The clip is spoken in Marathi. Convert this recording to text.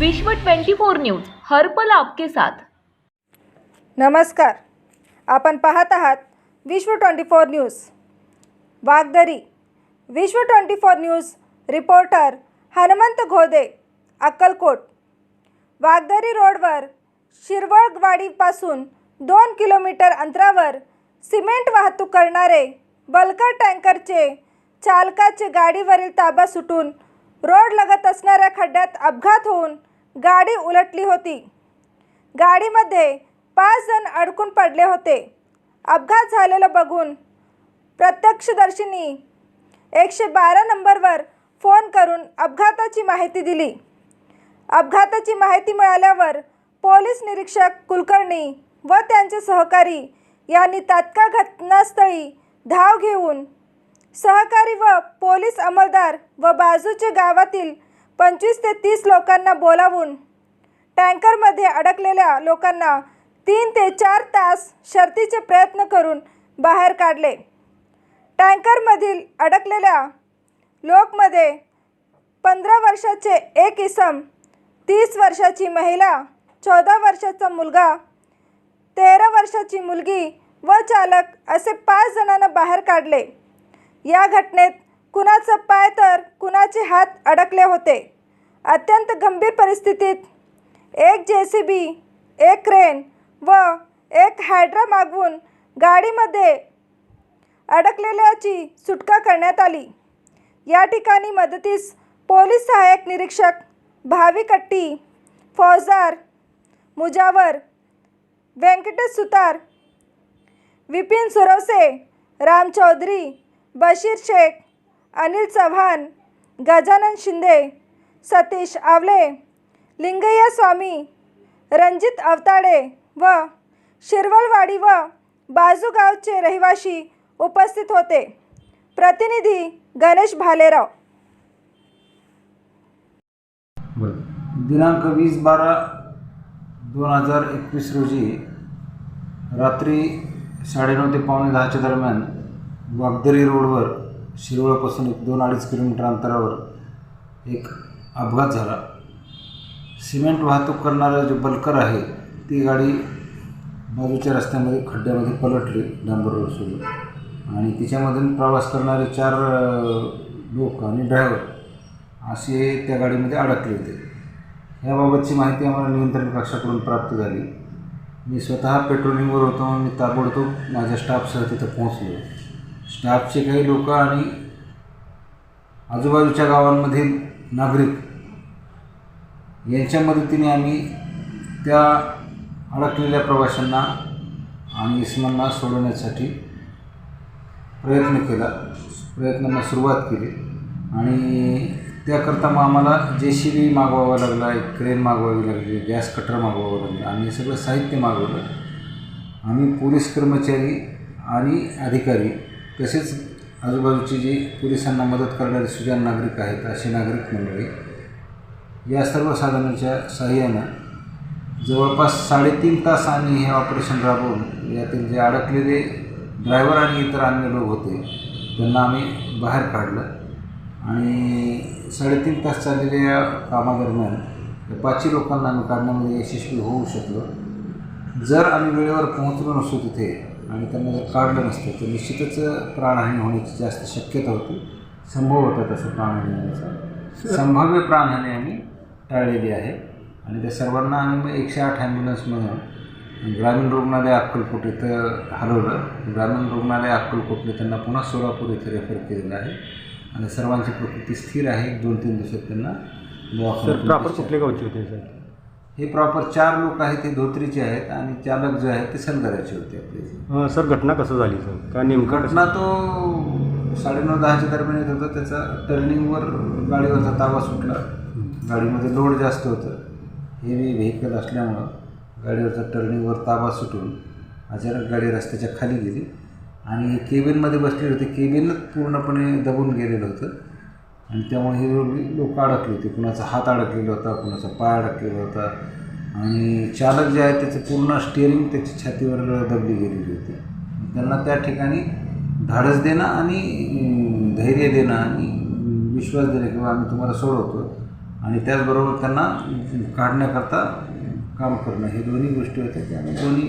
विश्व 24 न्यूज हर्पल आपके साथ. नमस्कार. आपण पाहत आहात विश्व twenty four news. Wagdari. Vishwa twenty four news reporter Hanumant Ghode Akkalkot. Wagdari रोडवर शिरवळवाडीपासून दोन किलोमीटर अंतरावर सिमेंट वाहतूक करणारे बल्कर टँकरचे चालकाचे गाडीवरील ताबा सुटून रोड लगत असणाऱ्या खड्ड्यात अपघात होऊन गाडी उलटली होती. गाडीमध्ये पाच जण अडकून पडले होते. अपघात झालेलं बघून प्रत्यक्षदर्शींनी एकशे बारा नंबरवर फोन करून अपघाताची माहिती दिली. अपघाताची माहिती मिळाल्यावर पोलीस निरीक्षक कुलकर्णी व त्यांचे सहकारी यांनी तात्काळ घटनास्थळी धाव घेऊन सहकारी व पोलीस अंमलदार व बाजूच्या गावातील पंचवीस ते तीस लोकांना बोलावून टँकरमध्ये अडकलेल्या लोकांना तीन ते चार तास शर्तीचे प्रयत्न करून बाहेर काढले. टँकरमधील अडकलेल्या लोकमध्ये पंधरा वर्षाचे एक इसम तीस वर्षाची महिला चौदा वर्षाचा मुलगा तेरा वर्षाची मुलगी व चालक असे पाच जणांना बाहेर काढले. या घटनेत कुणाचा पाय तर कुणाचे हात अडकले होते? अत्यंत गंभीर परिस्थितीत एक जे सी बी एक क्रेन व एक हायड्रा मागवून गाडीमध्ये अडकलेल्याची सुटका करण्यात आली. या ठिकाणी मदतीस पोलीस सहाय्यक निरीक्षक भाविकट्टी फौजदार मुजावर व्यंकटेश सुतार विपिन सुरवसे राम चौधरी बशीर शेख अनिल चव्हाण गजानन शिंदे सतीश आवले लिंगय्या स्वामी रणजित अवताडे व शिरवलवाडी व बाजूगावचे रहिवाशी उपस्थित होते. प्रतिनिधी गणेश भालेराव. दिनांक वीस बारा दोन हजार एकवीस रोजी रात्री साडेनऊ ते पावणे दहाच्या दरम्यान वागदरी रोडवर शिरोळापासून एक दोन अडीच किलोमीटर अंतरावर एक अपघात झाला. सिमेंट वाहतूक करणारं जे बल्कर आहे ती गाडी बाजूच्या रस्त्यामध्ये खड्ड्यामध्ये पलटली डांबर सोडून. आणि तिच्यामधून प्रवास करणारे चार लोक आणि ड्रायव्हर असे त्या गाडीमध्ये अडकले होते. याबाबतची माहिती आम्हाला नियंत्रण कक्षाकडून प्राप्त झाली. मी स्वतः पेट्रोलिंगवर होतो मी ताबडतोब माझ्या स्टाफसह तिथं पोहोचलो. स्टाफचे काही लोक आणि आजूबाजूच्या गावांमधील नागरिक यांच्या मदतीने आम्ही त्या अडकलेल्या प्रवाशांना आणि इसमांना सोडवण्यासाठी प्रयत्न केला प्रयत्नांना सुरुवात केली. आणि त्याकरता मग आम्हाला जे सी बी मागवावा लागला एक क्रेन मागवावी लागली गॅस कटर मागवावं लागलं आणि हे सगळं साहित्य मागवलं. आम्ही पोलीस कर्मचारी आणि अधिकारी तसेच आजूबाजूची जी पोलिसांना मदत करणारे सुजाण नागरिक आहेत असे नागरिक मंडळी या सर्व साधनांच्या सहाय्यानं जवळपास साडेतीन तास आम्ही हे ऑपरेशन राबवून यातील जे अडकलेले ड्रायव्हर आणि इतर अन्य लोक होते त्यांना आम्ही बाहेर काढलं. आणि साडेतीन तास चाललेल्या या कामादरम्यान या पाचही लोकांना आम्ही काढण्यामध्ये यशस्वी होऊ शकलो. जर आम्ही वेळेवर पोहोचलो नसतो तिथे आणि त्यांना जर काढलं नसतं तर निश्चितच प्राणहानी होण्याची जास्त शक्यता होती. संभव होता तसं प्राणहानी होण्याचा. संभाव्य प्राणहानी आम्ही टाळलेली आहे. आणि त्या सर्वांना आम्ही मग एकशे आठ ॲम्ब्युलन्समधून ग्रामीण रुग्णालय अक्कलकोट इथं हलवलं ग्रामीण रुग्णालय अक्कलकोटने त्यांना पुन्हा सोलापूर इथं रेफर केलेलं आहे. आणि सर्वांची प्रकृती स्थिर आहे. दोन तीन दिवसात त्यांना प्रॉपर discharge- कुठले गावचे होते सर? हे प्रॉपर चार लोक आहेत ते धोत्रीचे आहेत आणि चालक जे आहेत ते सलगराचे होते आपले. हां सर घटना कसं झाली सर? का नेमकं घटना तो साडेनऊ दहाच्या दरम्यान येत होता. त्याचा टर्निंगवर गाडीवरचा ताबा सुटला. गाडीमध्ये लोड जास्त होतं. हेवी व्हेकल असल्यामुळं गाडीवरचा टर्निंगवर ताबा सुटून अचानक गाडी रस्त्याच्या खाली गेली. आणि केबिनमध्ये बसलेले होते. केबिनच पूर्णपणे दबून गेलेलं होतं. आणि त्यामुळे हे लोक अडकले होते. कुणाचा हात अडकलेला होता कुणाचा पाय अडकलेला होता. आणि चालक जे आहे त्याचं पूर्ण स्टिअरिंग त्याच्या छातीवर दबली गेलेली होती. त्यांना त्या ठिकाणी धाडस देणं आणि धैर्य देणं आणि विश्वास देणं किंवा आम्ही तुम्हाला सोडवतो. आणि त्याचबरोबर त्यांना काढण्याकरता काम करणं. हे दोन्ही गोष्टी होत्या त्यामुळे दोन्ही